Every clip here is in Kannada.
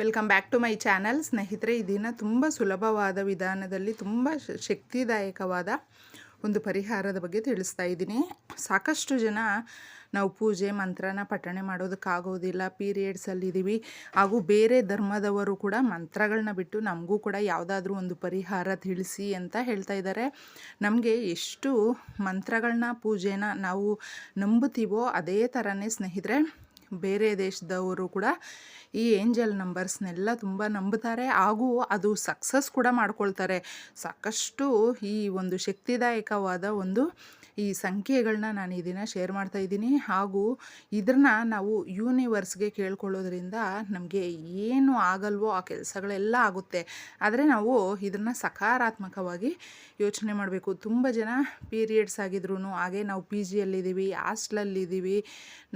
Welcome back to my channel. ಸ್ನೇಹಿತರೆ ಇದನ್ನು ದಿನ ತುಂಬ ಸುಲಭವಾದ ವಿಧಾನದಲ್ಲಿ ತುಂಬ ಶಕ್ತಿದಾಯಕವಾದ ಒಂದು ಪರಿಹಾರದ ಬಗ್ಗೆ ತಿಳಿಸ್ತಾ ಇದ್ದೀನಿ. ಸಾಕಷ್ಟು ಜನ ನಾವು ಪೂಜೆ, ಮಂತ್ರನ ಪಠಣೆ ಮಾಡೋದಕ್ಕಾಗೋದಿಲ್ಲ ಪೀರಿಯಡ್ಸಲ್ಲಿದ್ದೀವಿ ಹಾಗೂ ಬೇರೆ ಧರ್ಮದವರು ಕೂಡ ಮಂತ್ರಗಳನ್ನ ಬಿಟ್ಟು ನಮಗೂ ಕೂಡ ಯಾವುದಾದ್ರೂ ಒಂದು ಪರಿಹಾರ ತಿಳಿಸಿ ಅಂತ ಹೇಳ್ತಾ ಇದ್ದಾರೆ. ನಮಗೆ ಎಷ್ಟು ಮಂತ್ರಗಳನ್ನ ಪೂಜೆನ ನಾವು ನಂಬುತ್ತೀವೋ ಅದೇ ಥರನೇ ಸ್ನೇಹಿತರೆ ಬೇರೆ ದೇಶದವರು ಕೂಡ ಈ ಏಂಜಲ್ ನಂಬರ್ಸ್ನೆಲ್ಲ ತುಂಬ ನಂಬುತ್ತಾರೆ. ಹಾಗೂ ಅದು ಸಕ್ಸಸ್ ಕೂಡ ಮಾಡ್ಕೊಳ್ತಾರೆ. ಸಾಕಷ್ಟು ಈ ಒಂದು ಶಕ್ತಿದಾಯಕವಾದ ಒಂದು ಈ ಸಂಖ್ಯೆಗಳನ್ನ ನಾನು ಈ ದಿನ ಶೇರ್ ಮಾಡ್ತಾ ಇದ್ದೀನಿ. ಹಾಗೂ ಇದನ್ನ ನಾವು ಯೂನಿವರ್ಸ್ಗೆ ಕೇಳ್ಕೊಳ್ಳೋದ್ರಿಂದ ನಮಗೆ ಏನು ಆಗಲ್ವೋ ಆ ಕೆಲಸಗಳೆಲ್ಲ ಆಗುತ್ತೆ. ಆದರೆ ನಾವು ಇದನ್ನು ಸಕಾರಾತ್ಮಕವಾಗಿ ಯೋಚನೆ ಮಾಡಬೇಕು. ತುಂಬ ಜನ ಪೀರಿಯಡ್ಸ್ ಆಗಿದ್ರು ಹಾಗೆ ನಾವು ಪಿ ಜಿಯಲ್ಲಿದ್ದೀವಿ ಹಾಸ್ಟ್ಲಲ್ಲಿದ್ದೀವಿ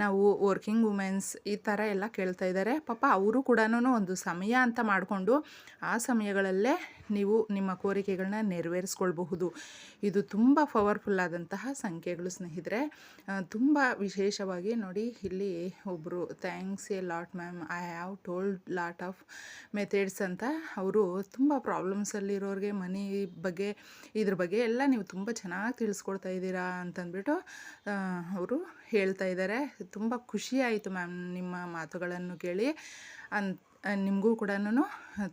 ನಾವು ವರ್ಕಿಂಗ್ ವುಮೆನ್ಸ್ ಈ ಥರ ಎಲ್ಲ ಕೇಳ್ತಾ ಇದ್ದಾರೆ. ಪಾಪ ಅವರು ಕೂಡ ಒಂದು ಸಮಯ ಅಂತ ಮಾಡಿಕೊಂಡು ಆ ಸಮಯಗಳಲ್ಲೇ ನೀವು ನಿಮ್ಮ ಕೋರಿಕೆಗಳನ್ನ ನೆರವೇರಿಸ್ಕೊಳ್ಬಹುದು. ಇದು ತುಂಬ ಪವರ್ಫುಲ್ ಆದಂತಹ ಸಂಖ್ಯೆಗಳು ಸ್ನೇಹಿತರೆ. ತುಂಬ ವಿಶೇಷವಾಗಿ ನೋಡಿ, ಇಲ್ಲಿ ಒಬ್ಬರು thanks a lot ma'am I have told lot of methods ಅಂತ ಅವರು ತುಂಬ ಪ್ರಾಬ್ಲಮ್ಸಲ್ಲಿರೋರಿಗೆ ಮನಿ ಬಗ್ಗೆ, ಇದ್ರ ಬಗ್ಗೆ ಎಲ್ಲ ನೀವು ತುಂಬ ಚೆನ್ನಾಗಿ ತಿಳಿಸ್ಕೊಡ್ತಾ ಇದ್ದೀರಾ ಅಂತಂದ್ಬಿಟ್ಟು ಅವರು ಹೇಳ್ತಾ ಇದ್ದಾರೆ. ತುಂಬ ಖುಷಿ ಆಯಿತು ಮ್ಯಾಮ್ ನಿಮ್ಮ ಮಾತುಗಳನ್ನು ಕೇಳಿ. ಅನ್ ನಿಮಗೂ ಕೂಡ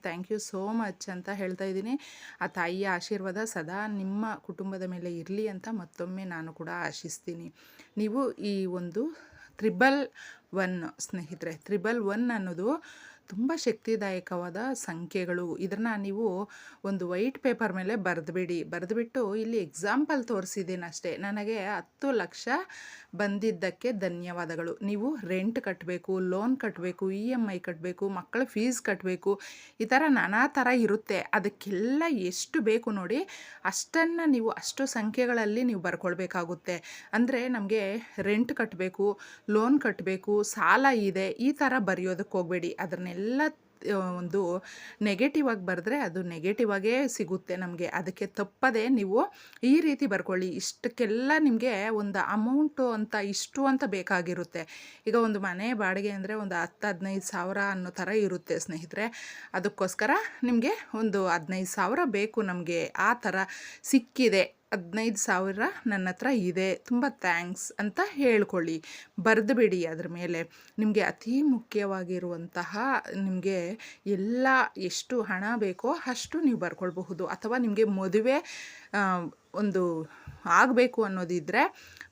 ಥ್ಯಾಂಕ್ ಯು ಸೋ ಮಚ್ ಅಂತ ಹೇಳ್ತಾ ಇದ್ದೀನಿ. ಆ ತಾಯಿಯ ಆಶೀರ್ವಾದ ಸದಾ ನಿಮ್ಮ ಕುಟುಂಬದ ಮೇಲೆ ಇರಲಿ ಅಂತ ಮತ್ತೊಮ್ಮೆ ನಾನು ಕೂಡ ಆಶಿಸ್ತೀನಿ. ನೀವು ಈ ಒಂದು ತ್ರಿಬಲ್ ಒನ್ ಸ್ನೇಹಿತರೆ, ತ್ರಿಬಲ್ ಒನ್ ಅನ್ನೋದು ತುಂಬ ಶಕ್ತಿದಾಯಕವಾದ ಸಂಖ್ಯೆಗಳು. ಇದನ್ನ ನೀವು ಒಂದು ವೈಟ್ ಪೇಪರ್ ಮೇಲೆ ಬರೆದುಬಿಡಿ. ಬರೆದುಬಿಟ್ಟು ಇಲ್ಲಿ ಎಕ್ಸಾಂಪಲ್ ತೋರಿಸಿದ್ದೀನಿ ಅಷ್ಟೇ. ನನಗೆ ಹತ್ತು ಲಕ್ಷ ಬಂದಿದ್ದಕ್ಕೆ ಧನ್ಯವಾದಗಳು. ನೀವು ರೆಂಟ್ ಕಟ್ಟಬೇಕು ಲೋನ್ ಕಟ್ಟಬೇಕು ಇ ಎಂ ಐ ಕಟ್ಟಬೇಕು ಮಕ್ಕಳ ಫೀಸ್ ಕಟ್ಟಬೇಕು ಈ ಥರ ನಾನಾ ಥರ ಇರುತ್ತೆ. ಅದಕ್ಕೆಲ್ಲ ಎಷ್ಟು ಬೇಕು ನೋಡಿ ಅಷ್ಟನ್ನು ನೀವು ಅಷ್ಟು ಸಂಖ್ಯೆಗಳಲ್ಲಿ ನೀವು ಬರ್ಕೊಳ್ಬೇಕಾಗುತ್ತೆ. ಅಂದರೆ ನಮಗೆ ರೆಂಟ್ ಕಟ್ಟಬೇಕು ಲೋನ್ ಕಟ್ಟಬೇಕು ಸಾಲ ಇದೆ, ಈ ಥರ ಬರೆಯೋದಕ್ಕೆ ಹೋಗಬೇಡಿ. ಅದನ್ನೆಲ್ಲ ಒಂದು ನೆಗೆಟಿವ್ ಆಗಿ ಬರೆದ್ರೆ ಅದು ನೆಗೆಟಿವ್ ಆಗೇ ಸಿಗುತ್ತೆ ನಮಗೆ. ಅದಕ್ಕೆ ತಪ್ಪದೆ ನೀವು ಈ ರೀತಿ ಬರ್ಕೊಳ್ಳಿ. ಇಷ್ಟಕ್ಕೆಲ್ಲ ನಿಮಗೆ ಒಂದು ಅಮೌಂಟು ಅಂತ, ಇಷ್ಟು ಅಂತ ಬೇಕಾಗಿರುತ್ತೆ. ಈಗ ಒಂದು ಮನೆ ಬಾಡಿಗೆ ಅಂದರೆ ಒಂದು ಹತ್ತು, ಹದಿನೈದು ಸಾವಿರ ಅನ್ನೋ ಥರ ಇರುತ್ತೆ ಸ್ನೇಹಿತರೆ. ಅದಕ್ಕೋಸ್ಕರ ನಿಮಗೆ ಒಂದು ಹದಿನೈದು ಸಾವಿರ ಬೇಕು ನಮಗೆ. ಆ ಥರ ಸಿಕ್ಕಿದೆ. ಹದಿನೈದು ಸಾವಿರ ನನ್ನ ಹತ್ರ ಇದೆ, ತುಂಬ ಥ್ಯಾಂಕ್ಸ್ ಅಂತ ಹೇಳ್ಕೊಳ್ಳಿ. ಬರೆದುಬಿಡಿ ಅದ್ರ ಮೇಲೆ. ನಿಮಗೆ ಅತಿ ಮುಖ್ಯವಾಗಿರುವಂತಹ ನಿಮಗೆ ಎಲ್ಲ ಎಷ್ಟು ಹಣ ಬೇಕೋ ಅಷ್ಟು ನೀವು ಬರ್ಕೊಳ್ಬಹುದು. ಅಥವಾ ನಿಮಗೆ ಮದುವೆ ಒಂದು ಆಗಬೇಕು ಅನ್ನೋದಿದ್ದರೆ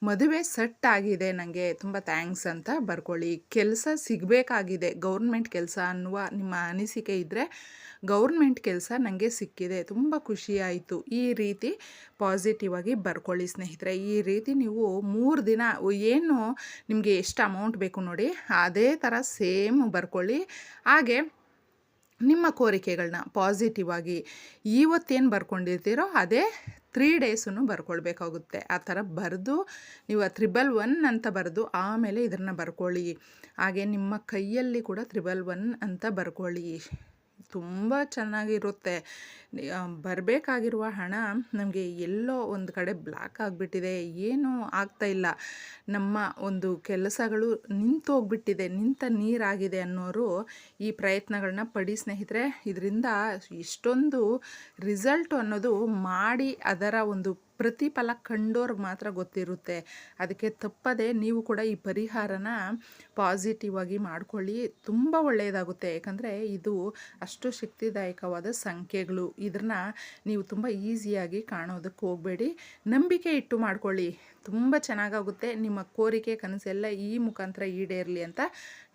ಮದುವೆ ಸೆಟ್ ಆಗಿದೆ ನನಗೆ ತುಂಬ ಥ್ಯಾಂಕ್ಸ್ ಅಂತ ಬರ್ಕೊಳ್ಳಿ. ಕೆಲಸ ಸಿಗಬೇಕಾಗಿದೆ, ಗೌರ್ಮೆಂಟ್ ಕೆಲಸ ಅನ್ನುವ ನಿಮ್ಮ ಅನಿಸಿಕೆ ಇದ್ದರೆ ಗೌರ್ಮೆಂಟ್ ಕೆಲಸ ನನಗೆ ಸಿಕ್ಕಿದೆ, ತುಂಬ ಖುಷಿಯಾಯಿತು ಈ ರೀತಿ ಪಾಸಿಟಿವ್ ಆಗಿ ಬರ್ಕೊಳ್ಳಿ ಸ್ನೇಹಿತರೆ. ಈ ರೀತಿ ನೀವು ಮೂರು ದಿನ, ಏನು ನಿಮಗೆ ಎಷ್ಟು ಅಮೌಂಟ್ ಬೇಕು ನೋಡಿ, ಅದೇ ಥರ ಸೇಮ್ ಬರ್ಕೊಳ್ಳಿ. ಹಾಗೆ ನಿಮ್ಮ ಕೋರಿಕೆಗಳನ್ನ ಪಾಸಿಟಿವ್ ಆಗಿ, ಇವತ್ತೇನು ಬರ್ಕೊಂಡಿರ್ತೀರೋ ಅದೇ ತ್ರೀ ಡೇಸನ್ನು ಬರ್ಕೊಳ್ಬೇಕಾಗುತ್ತೆ. ಆ ಥರ ಬರೆದು ನೀವು ತ್ರಿಬಲ್ ಒನ್ ಅಂತ ಬರೆದು ಆಮೇಲೆ ಇದನ್ನು ಬರ್ಕೊಳ್ಳಿ. ಹಾಗೆ ನಿಮ್ಮ ಕೈಯಲ್ಲಿ ಕೂಡ ತ್ರಿಬಲ್ ಒನ್ ಅಂತ ಬರ್ಕೊಳ್ಳಿ. ತುಂಬ ಚೆನ್ನಾಗಿರುತ್ತೆ. ಬರಬೇಕಾಗಿರುವ ಹಣ ನಮಗೆ ಎಲ್ಲೋ ಒಂದು ಕಡೆ ಬ್ಲ್ಯಾಕ್ ಆಗಿಬಿಟ್ಟಿದೆ. ಏನೂ ಇಲ್ಲ. ನಮ್ಮ ಒಂದು ಕೆಲಸಗಳು ನಿಂತು ಹೋಗ್ಬಿಟ್ಟಿದೆ ನಿಂತ ನೀರಾಗಿದೆ ಅನ್ನೋರು ಈ ಪ್ರಯತ್ನಗಳನ್ನ ಪಡಿ ಸ್ನೇಹಿತರೆ. ಇದರಿಂದ ಇಷ್ಟೊಂದು ರಿಸಲ್ಟ್ ಅನ್ನೋದು ಮಾಡಿ ಅದರ ಒಂದು ಪ್ರತಿಫಲ ಕಂಡೋರ್ಗೆ ಮಾತ್ರ ಗೊತ್ತಿರುತ್ತೆ. ಅದಕ್ಕೆ ತಪ್ಪದೆ ನೀವು ಕೂಡ ಈ ಪರಿಹಾರನ ಪಾಸಿಟಿವ್ ಆಗಿ ಮಾಡ್ಕೊಳ್ಳಿ. ತುಂಬ ಒಳ್ಳೆಯದಾಗುತ್ತೆ. ಯಾಕಂದರೆ ಇದು ಅಷ್ಟು ಶಕ್ತಿದಾಯಕವಾದ ಸಂಖ್ಯೆಗಳು. ಇದನ್ನ ನೀವು ತುಂಬ ಈಸಿಯಾಗಿ ಕಾಣೋದಕ್ಕೆ ಹೋಗಬೇಡಿ. ನಂಬಿಕೆ ಇಟ್ಟು ಮಾಡ್ಕೊಳ್ಳಿ. ತುಂಬ ಚೆನ್ನಾಗಾಗುತ್ತೆ. ನಿಮ್ಮ ಕೋರಿಕೆ, ಕನಸೆಲ್ಲ ಈ ಮುಖಾಂತರ ಈಡೇರಲಿ ಅಂತ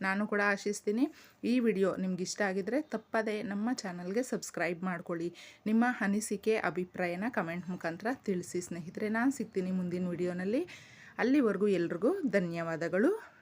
ನಾನು ಕೂಡ ಆಶಿಸ್ತೀನಿ. ಈ ವಿಡಿಯೋ ನಿಮ್ಗೆ ಇಷ್ಟ ಆಗಿದ್ರೆ ತಪ್ಪದೆ ನಮ್ಮ ಚಾನಲ್ಗೆ ಸಬ್ಸ್ಕ್ರೈಬ್ ಮಾಡ್ಕೊಳ್ಳಿ. ನಿಮ್ಮ ಅನಿಸಿಕೆ, ಅಭಿಪ್ರಾಯನ ಕಮೆಂಟ್ ಮುಖಾಂತರ ತಿಳಿಸಿ. ಸ್ನೇಹಿತರೆ ನಾನು ಸಿಗ್ತೀನಿ ಮುಂದಿನ ವಿಡಿಯೋನಲ್ಲಿ. ಅಲ್ಲಿವರೆಗೂ ಎಲ್ರಿಗೂ ಧನ್ಯವಾದಗಳು.